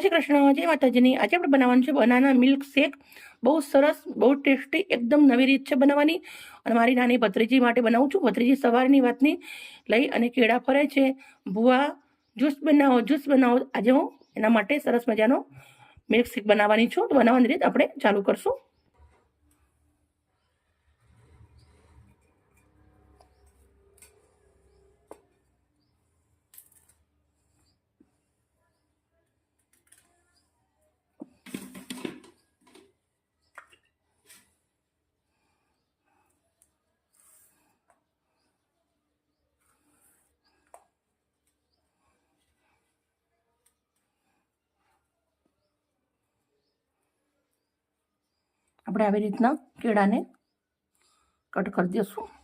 શ્રી કૃષ્ણ, જય માતાજીની. આજે આપણે બનાવવાનું છે બનાના મિલ્ક શેક બહુ સરસ, બહુ ટેસ્ટી એકદમ નવી રીત છે બનાવવાની. અને મારી નાની ભત્રીજી માટે બનાવું છું. ભત્રીજી સવારની વાતની લઈ અને કેળા ફરે છે. ભૂવા જ્યુસ બનાવો જ્યુસ બનાવો. આજે હું એના માટે સરસ મજાનો મિલ્ક શેક બનાવવાની છું. તો બનાવવાની રીત આપણે ચાલુ કરશું. આપણે આવી રીતના કેળાને કટ કરી દઈશું.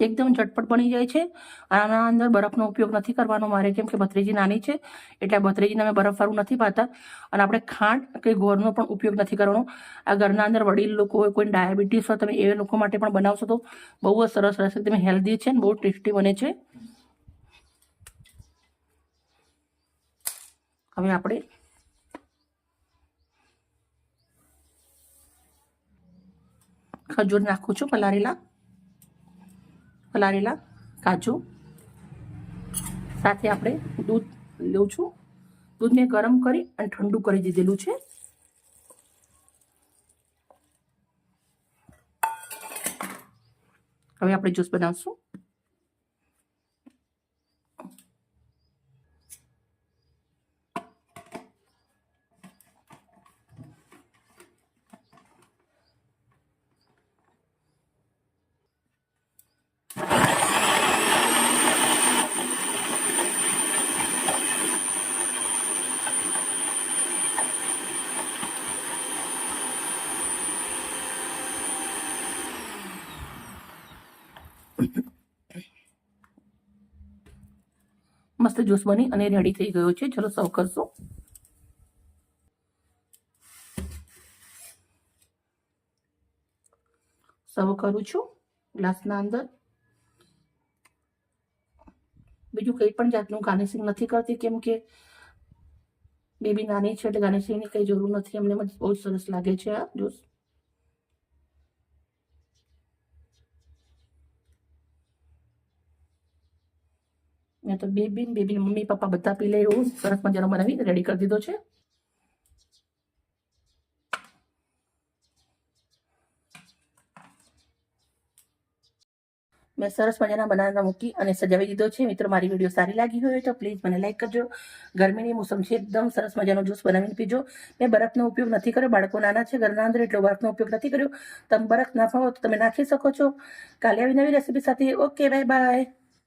એકદમ ઝટપટ બની જાય છે. આના અંદર બરફનો ઉપયોગ નથી કરવાનો મારે, કેમ કે ભત્રીજી નાની છે, એટલે ભત્રીજીને અમે બરફવાળું નથી પાતા અને આપણે ખાંડ કે ગોળનો પણ ઉપયોગ નથી કરવાનો. આ ઘરના અંદર વડીલ લોકો હોય, કોઈ ડાયાબિટીસ હોય, તમે એ લોકો માટે પણ બનાવશો તો બહુ જ સરસ રહેશે. તમે હેલ્ધી છે ને બહુ ટેસ્ટી બને છે. હવે આપણે ખજૂર નાખું છું પલારેલા પલાળેલા કાજુ. સાથે આપણે દૂધ લઉં છું દૂધને ગરમ કરી અને ઠંડુ કરી દીધેલું છે. હવે આપણે જ્યુસ બનાવશું. મસ્ત જ્યુસ બની અને રેડી થઈ ગયો છે. ચલો સર્વ કરશું. સર્વ કરું છું ગ્લાસના અંદર. બીજું કંઈ પણ જાતનું ગાર્નિશિંગ નથી કરતી, કેમ કે બેબી નાની છે એટલે ગાર્નિશિંગની કંઈ જરૂર નથી. એમને બહુ સરસ લાગે છે આ જ્યુસ. મેં તો બેબી બેબી મમ્મી પપ્પા બધા પી લે એવું સરસ મજાનો બનાવી રેડી કરી દીધો છે. મેં સરસ મજાના બનાવવા મૂકી અને સજાવી દીધો છે. મિત્રો, મારી વીડિયો સારી લાગી હોય તો પ્લીઝ મને લાઈક કરજો. ગરમીની મોસમ છે, એકદમ સરસ મજાનો જ્યુસ બનાવીને પીજો. મેં બરફનો ઉપયોગ નથી કર્યો. બાળકો નાના છે, ઘરના અંદર એટલો બરફનો ઉપયોગ નથી કર્યો. તમે બરફ ના ખાઓ તો તમે નાખી શકો છો. કાલે આવી નવી રેસીપી સાથે. Okay bye bye